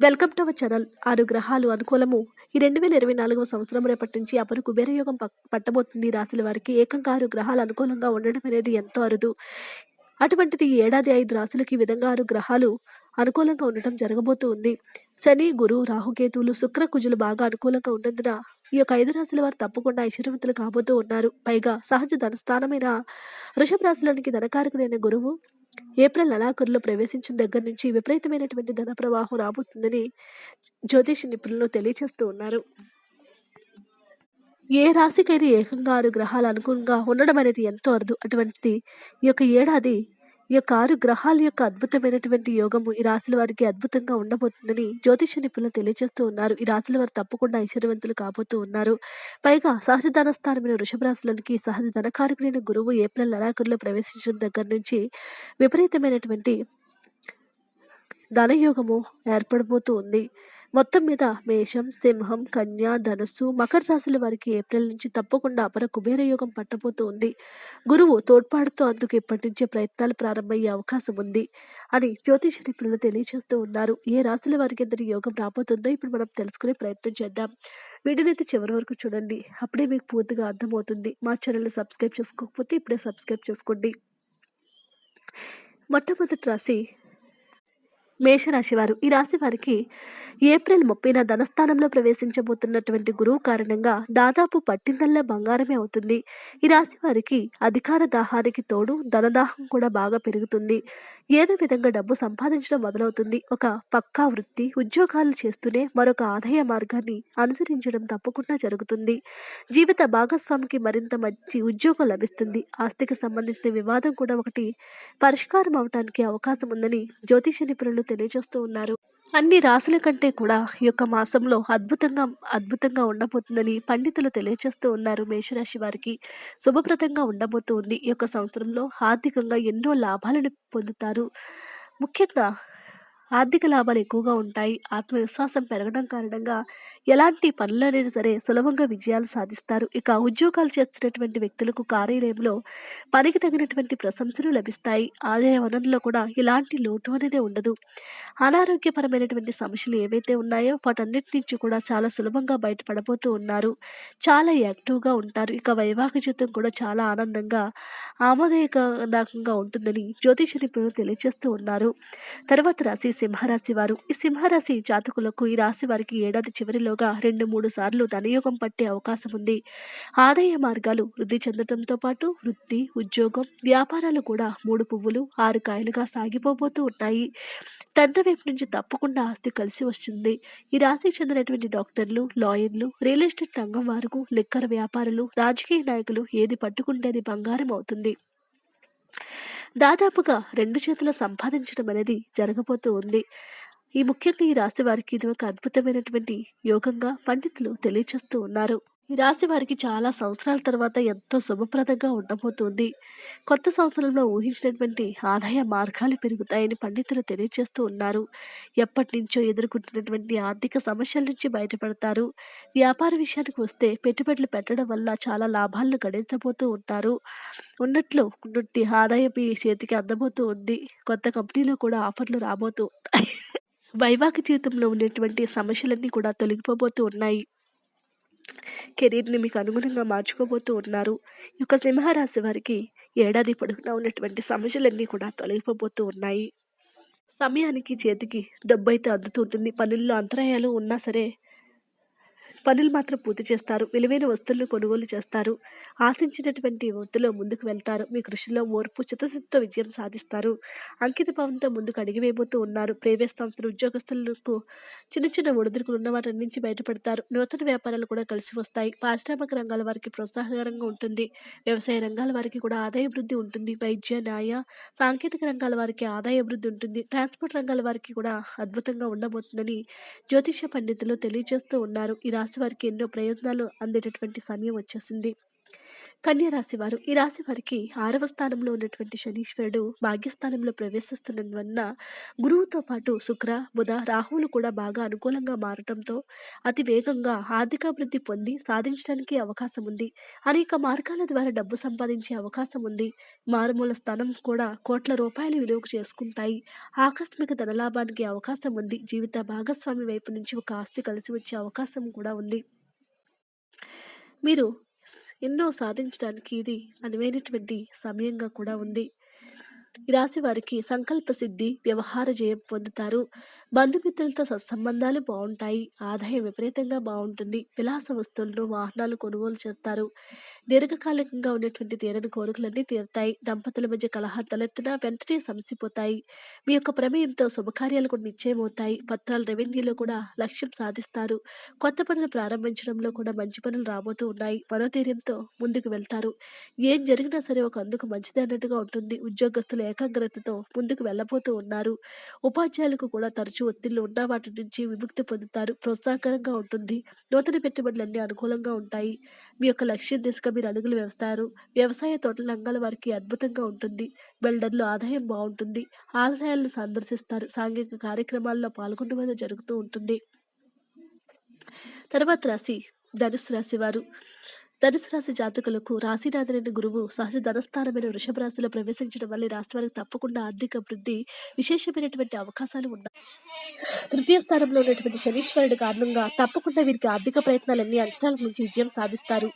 Welcome to our channel. ఆరు గ్రహాలు అనుకూలము. ఈ రెండు వేల ఇరవై నాలుగవ సంవత్సరం రేపటి నుంచి అపరు కుబేరయోగం పట్టబోతుంది. ఈ రాశుల వారికి ఏకంగా ఆరు గ్రహాలు అనుకూలంగా ఉండడం అనేది ఎంతో అరుదు. అటువంటిది ఏడాది ఐదు రాశులకి ఈ విధంగా ఆరు గ్రహాలు అనుకూలంగా ఉండటం జరగబోతూ ఉంది. శని గురు రాహుకేతువులు శుక్ర కుజులు బాగా అనుకూలంగా ఉన్నందున ఈ యొక్క ఐదు రాశుల వారు తప్పకుండా ఐశ్వర్యవంతులు కాబోతూ ఉన్నారు. పైగా సహజ ధనస్థానమైన వృషభ రాశిలోనికి ధనకారకుడైన గురువు ఏప్రిల్ నెలాఖరులో ప్రవేశించిన దగ్గర నుంచి విపరీతమైనటువంటి ధన ప్రవాహం రాబోతుందని జ్యోతిష నిపుణులు తెలియజేస్తూ ఉన్నారు. ఏ రాశికైనా ఏకంగా ఆరు గ్రహాలు అనుకూలంగా ఉండడం అనేది ఎంతో అరుదు. అటువంటిది ఈ యొక్క ఏడాది ఈ యొక్క ఆరు గ్రహాల యొక్క అద్భుతమైనటువంటి యోగము ఈ రాశుల వారికి అద్భుతంగా ఉండబోతుందని జ్యోతిష నిపుణులు తెలియజేస్తూ ఉన్నారు. ఈ రాశుల వారు తప్పకుండా ఐశ్వర్యవంతులు కాబోతూ ఉన్నారు. పైగా సహజ ధనస్థానమైన వృషభ రాశులకి సహజ ధనకారకుడైన గురువు ఏప్రిల్ నెలాఖరులో ప్రవేశించిన దగ్గర నుంచి విపరీతమైనటువంటి ధనయోగము ఏర్పడబోతూ ఉంది. మొత్తం మీద మేషం సింహం కన్య ధనస్సు మకర రాశుల వారికి ఏప్రిల్ నుంచి తప్పకుండా అపర కుబేర యోగం పట్టబోతూ ఉంది గురువు తోడ్పాటుతో అందుకు ఇప్పటి నుంచే ప్రయత్నాలు ప్రారంభమయ్యే అవకాశం ఉంది అని జ్యోతిష నిపుణులు తెలియజేస్తూ ఉన్నారు. ఏ రాశుల వారికి ఎంతటి యోగం రాబోతుందో ఇప్పుడు మనం తెలుసుకునే ప్రయత్నం చేద్దాం. వీడియోనైతే చివరి వరకు చూడండి. అప్పుడే మీకు పూర్తిగా అర్థమవుతుంది. మా ఛానల్ని సబ్స్క్రైబ్ చేసుకోకపోతే ఇప్పుడే సబ్స్క్రైబ్ చేసుకోండి. మొట్టమొదటి రాశి మేషరాశి వారు ఈ రాశి వారికి ఏప్రిల్ ముప్పైన ధనస్థానంలో ప్రవేశించబోతున్నటువంటి గురువు కారణంగా దాదాపు పట్టిందల్లా బంగారమే అవుతుంది. ఈ రాశి వారికి అధికార దాహానికి తోడు ధనదాహం కూడా బాగా పెరుగుతుంది. ఏదో విధంగా డబ్బు సంపాదించడం మొదలవుతుంది. ఒక పక్కా వృత్తి ఉద్యోగాలు చేస్తూనే మరొక ఆదాయ మార్గాన్ని అనుసరించడం తప్పకుండా జరుగుతుంది. జీవిత భాగస్వామికి మరింత మంచి ఉద్యోగం లభిస్తుంది. ఆస్తికి సంబంధించిన వివాదం కూడా ఒకటి పరిష్కారం అవటానికి అవకాశం ఉందని జ్యోతిష నిపుణులు తెలియజేస్తూ ఉన్నారు. అన్ని రాశుల కంటే కూడా ఈ యొక్క మాసంలో అద్భుతంగా అద్భుతంగా ఉండబోతుందని పండితులు తెలియజేస్తూ ఉన్నారు మేషరాశి వారికి. శుభప్రదంగా ఉండబోతూ ఉంది ఈ యొక్క సంవత్సరంలో. ఆర్థికంగా ఎన్నో లాభాలను పొందుతారు. ముఖ్యంగా ఆర్థిక లాభాలు ఎక్కువగా ఉంటాయి ఆత్మవిశ్వాసం పెరగడం కారణంగా ఎలాంటి పనులనైనా సరే సులభంగా విజయాలు సాధిస్తారు. ఇక ఉద్యోగాలు చేస్తున్నటువంటి వ్యక్తులకు కార్యాలయంలో పనికి తగినటువంటి ప్రశంసలు లభిస్తాయి. ఆదాయ వనరుల్లో కూడా ఎలాంటి లోటు అనేది ఉండదు. అనారోగ్యపరమైనటువంటి సమస్యలు ఏవైతే ఉన్నాయో వాటన్నిటి నుంచి కూడా చాలా సులభంగా బయటపడబోతూ ఉన్నారు. చాలా యాక్టివ్గా ఉంటారు. ఇక వైవాహిక జీవితం కూడా చాలా ఆనందంగా ఆమోదయకరంగా ఉంటుందని జ్యోతిష నిపుణులు తెలియజేస్తూ ఉన్నారు. తర్వాత రాశి సింహరాశి వారు. ఈ సింహరాశి జాతకులకు ఈ రాశి వారికి ఏడాది చివరిలోగా రెండు మూడు సార్లు ధనయోగం పట్టే అవకాశం ఉంది. ఆదాయ మార్గాలు వృద్ధి చెందడంతో పాటు వృత్తి ఉద్యోగం వ్యాపారాలు కూడా మూడు పువ్వులు ఆరు కాయలుగా సాగిపోబోతూ ఉన్నాయి. తండ్రి వైపు నుంచి తప్పకుండా ఆస్తి కలిసి వస్తుంది. ఈ రాశికి చెందినటువంటి డాక్టర్లు లాయర్లు రియల్ ఎస్టేట్ రంగం వారు లిక్కర వ్యాపారులు రాజకీయ నాయకులు ఏది పట్టుకుంటేది బంగారం అవుతుంది. దాదాపుగా రెండు చేతుల సంపాదించడం అనేది జరగబోతూ ఉంది. ఈ ముఖ్యంగా ఈ రాశి వారికి ఇది ఒక అద్భుతమైనటువంటి యోగంగా పండితులు తెలియచేస్తూ ఉన్నారు. ఈ రాశి వారికి చాలా సంవత్సరాల తర్వాత ఎంతో శుభప్రదంగా ఉండబోతుంది. కొత్త సంవత్సరంలో ఊహించినటువంటి ఆదాయ మార్గాలు పెరుగుతాయని పండితులు తెలియజేస్తూ ఉన్నారు. ఎప్పటి నుంచో ఎదుర్కొంటున్నటువంటి ఆర్థిక సమస్యల నుంచి బయటపడతారు. వ్యాపార విషయానికి వస్తే పెట్టుబడులు పెట్టడం వల్ల చాలా లాభాలను గడించబోతూ ఉంటారు. ఉన్నట్లు నుండి ఆదాయం మీ చేతికి అందబోతూ ఉంది. కొత్త కంపెనీలో కూడా ఆఫర్లు రాబోతూ వైవాహిక జీవితంలో ఉన్నటువంటి సమస్యలన్నీ కూడా తొలగిపోబోతూ ఉన్నాయి. కెరీర్ని మీకు అనుగుణంగా మార్చుకోబోతూ ఉన్నారు. ఈ యొక్క సింహరాశి వారికి ఏడాది పొడుగునా ఉన్నటువంటి సమస్యలన్నీ కూడా తొలగిపోబోతూ ఉన్నాయి. సమయానికి చేతికి డబ్బు అయితే అద్దుతూ ఉంటుంది. పనుల్లో అంతరాయాలు ఉన్నా సరే పనులు మాత్రం పూర్తి చేస్తారు. విలువైన వస్తువులను కొనుగోలు చేస్తారు. ఆశించినటువంటి వృత్తిలో ముందుకు వెళ్తారు. మీ కృషిలో ఓర్పు చిత్తశుద్ధితో విజయం సాధిస్తారు. అంకిత భావంతో ముందుకు అడిగివేయబోతూ ఉన్నారు. ప్రైవేట్ సంస్థలు ఉద్యోగస్తులకు చిన్న చిన్న ఒడిదుడుకులు ఉన్న వాటి నుంచి బయటపడతారు. నూతన వ్యాపారాలు కూడా కలిసి వస్తాయి. పారిశ్రామిక రంగాల వారికి ప్రోత్సాహకరంగా ఉంటుంది. వ్యవసాయ రంగాల వారికి కూడా ఆదాయ వృద్ధి ఉంటుంది. వైద్య న్యాయ సాంకేతిక రంగాల వారికి ఆదాయ వృద్ధి ఉంటుంది. ట్రాన్స్పోర్ట్ రంగాల వారికి కూడా అద్భుతంగా ఉండబోతుందని జ్యోతిష పండితులు తెలియజేస్తూ ఉన్నారు. ఈ రాశి వారికి ఎన్నో ప్రయోజనాలు అందేటటువంటి సమయం వచ్చేసింది. కన్య రాశి వారు ఈ రాశి వారికి ఆరవ స్థానంలో ఉన్నటువంటి శనీశ్వరుడు భాగ్యస్థానంలో ప్రవేశిస్తున్నందువలన గురువుతో పాటు శుక్ర బుధ రాహువులు కూడా బాగా అనుకూలంగా మారటంతో అతి వేగంగా ఆర్థికాభివృద్ధి పొంది సాధించడానికి అవకాశం ఉంది. అనేక మార్గాల ద్వారా డబ్బు సంపాదించే అవకాశం ఉంది. మారుమూల స్థానం కూడా కోట్ల రూపాయలు విలువకు చేసుకుంటాయి. ఆకస్మిక ధనలాభానికి అవకాశం ఉంది. జీవిత భాగస్వామి వైపు నుంచి ఒక ఆస్తి కలిసి వచ్చే అవకాశం కూడా ఉంది. మీరు ఎన్నో సాధించడానికి ఇది అనువైనటువంటి సమయంగా కూడా ఉంది. ఈ రాశి వారికి సంకల్ప సిద్ధి వ్యవహార జయం పొందుతారు. బంధుమిత్రులతో సత్సంబంధాలు బాగుంటాయి. ఆదాయం విపరీతంగా బాగుంటుంది. విలాస వస్తువులను వాహనాలు కొనుగోలు చేస్తారు. దీర్ఘకాలికంగా ఉన్నటువంటి తీరని కోరికలన్నీ తీరుతాయి. దంపతుల మధ్య కలహాలు తలెత్తినా వెంటనే సమసిపోతాయి. మీ యొక్క ప్రమేయంతో శుభకార్యాలు కూడా నిశ్చయమవుతాయి. పత్రాల రెవెన్యూలో కూడా లక్ష్యం సాధిస్తారు. కొత్త పనులు ప్రారంభించడంలో కూడా మంచి పనులు రాబోతూ ఉన్నాయి. మనోధైర్యంతో ముందుకు వెళ్తారు. ఏం జరిగినా సరే ఒక అందుకు మంచిది అన్నట్టుగా ఉంటుంది. ఉద్యోగస్తులు ఏకాగ్రతతో ముందుకు వెళ్ళబోతూ ఉన్నారు. ఉపాధ్యాయులకు కూడా తరచూ ఒత్తిళ్ళు ఉన్న వాటి నుంచి విముక్తి పొందుతారు. ప్రోత్సాహకరంగా ఉంటుంది. నూతన పెట్టుబడులన్నీ అనుకూలంగా ఉంటాయి. మీ యొక్క లక్ష్యం దిశగా మీరు అడుగులు వేస్తారు. వ్యవసాయ తోటల రంగాల వారికి అద్భుతంగా ఉంటుంది. బిల్డర్లు ఆదాయం బాగుంటుంది. ఆలయాలను సందర్శిస్తారు. సాంఘిక కార్యక్రమాల్లో పాల్గొనడం జరుగుతూ ఉంటుంది. తర్వాత రాశి ధనుసు రాశి వారు. ధనుసు రాశి జాతకులకు రాశినాథులైన గురువు సహజ ధనస్థానమైన వృషభ రాశిలో ప్రవేశించడం వల్ల ఈ రాశి వారికి తప్పకుండా ఆర్థిక అభివృద్ధి విశేషమైనటువంటి అవకాశాలు ఉన్నాయి. తృతీయ స్థానంలో ఉన్నటువంటి శనీశ్వరుడు కారణంగా తప్పకుండా వీరికి ఆర్థిక ప్రయత్నాలన్నీ అంచనాల నుంచి విజయం సాధిస్తారు.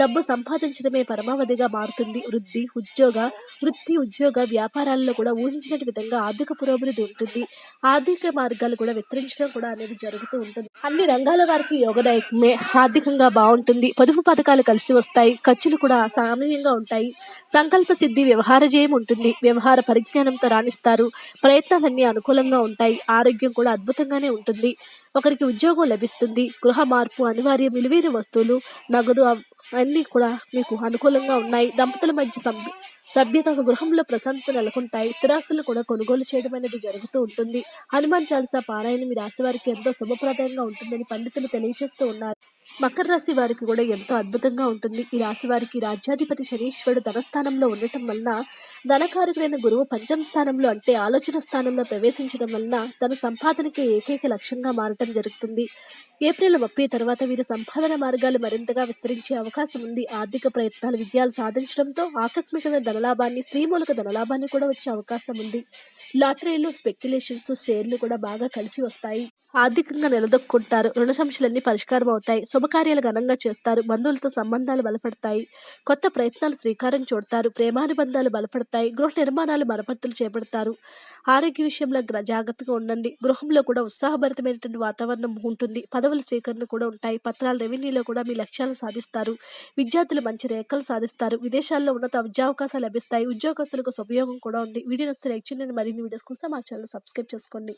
డబ్బు సంపాదించడమే పరమావధిగా మారుతుంది. వృద్ధి ఉద్యోగ వృత్తి ఉద్యోగ వ్యాపారాల్లో కూడా ఊహించిన విధంగా ఆర్థిక పురోభివృద్ధి ఉంటుంది. ఆర్థిక మార్గాలు కూడా విస్తరించడం కూడా అనేది జరుగుతూ ఉంటుంది. అన్ని రంగాల వారికి యోగదాయకమే. ఆర్థికంగా బాగుంటుంది. పొదుపు పథకాలు కలిసి వస్తాయి. ఖర్చులు కూడా సామాన్యంగా ఉంటాయి. సంకల్ప సిద్ధి వ్యవహార జయం ఉంటుంది. వ్యవహార పరిజ్ఞానంతో రాణిస్తారు. ప్రయత్నాలన్నీ అనుకూలంగా ఉంటాయి. ఆరోగ్యం కూడా అద్భుతంగానే ఉంటుంది. ఒకరికి ఉద్యోగం లభిస్తుంది. గృహ మార్పు అనివార్య విలువైన వస్తువులు నగదు అన్నీ కూడా మీకు అనుకూలంగా ఉన్నాయి. దంపతుల మధ్య సభ్య సభ్యత ఒక గృహంలో ప్రశాంతత నెలకొంటాయి. స్థిరాస్తులు కూడా కొనుగోలు చేయడం అనేది జరుగుతూ ఉంటుంది. హనుమాన్ చాలీసా పారాయణ మీ రాశి వారికి ఎంతో శుభప్రదంగా ఉంటుందని పండితులు తెలియజేస్తూ ఉన్నారు. మకర రాశి వారికి కూడా ఎంతో అద్భుతంగా ఉంటుంది. ఈ రాశి వారికి రాజ్యాధిపతి శనీశ్వరుడు ధనస్థానంలో ఉండటం వలన ధనకారకుడైన గురువు పంచమ స్థానంలో అంటే ఆలోచన స్థానంలో ప్రవేశించడం వలన తన సంపాదనకి ఏకైక లక్ష్యంగా మారటం జరుగుతుంది. ఏప్రిల్ ముప్పై తర్వాత వీరు సంపాదన మార్గాలు మరింతగా విస్తరించే అవకాశం ఉంది. ఆర్థిక ప్రయత్నాలు విజయాలు సాధించడంతో ఆకస్మికమైన ధనలాభాన్ని స్త్రీమూలక ధనలాభాన్ని కూడా వచ్చే అవకాశం ఉంది. లాటరీలు స్పెక్యులేషన్స్ షేర్లు కూడా బాగా కలిసి వస్తాయి. ఆర్థికంగా నిలదొక్కుంటారు. రుణ సమస్యలన్నీ పరిష్కారం అవుతాయి. శుభకార్యాలు ఘనంగా చేస్తారు. బంధువులతో సంబంధాలు బలపడతాయి. కొత్త ప్రయత్నాలు శ్రీకారం చూడతారు. ప్రేమానుబంధాలు బలపడతాయి. గృహ నిర్మాణాలు మరపత్తులు చేపడతారు. ఆరోగ్య విషయంలో జాగ్రత్తగా ఉండండి. గృహంలో కూడా ఉత్సాహభరితమైనటువంటి వాతావరణం ఉంటుంది. పదవుల స్వీకరణ కూడా ఉంటాయి. పత్రాల రెవెన్యూలో కూడా మీ లక్ష్యాలు సాధిస్తారు. విద్యార్థులు మంచి రేఖలు సాధిస్తారు. విదేశాల్లో ఉన్నత విద్యావకాశాలు లభిస్తాయి. ఉద్యోగస్తులకు ఉపయోగం కూడా ఉంది. వీడియో నచ్చితే లైక్ చేయండి. మరిన్ని వీడియోస్ కోసం మా ఛానల్ సబ్స్క్రైబ్ చేసుకోండి.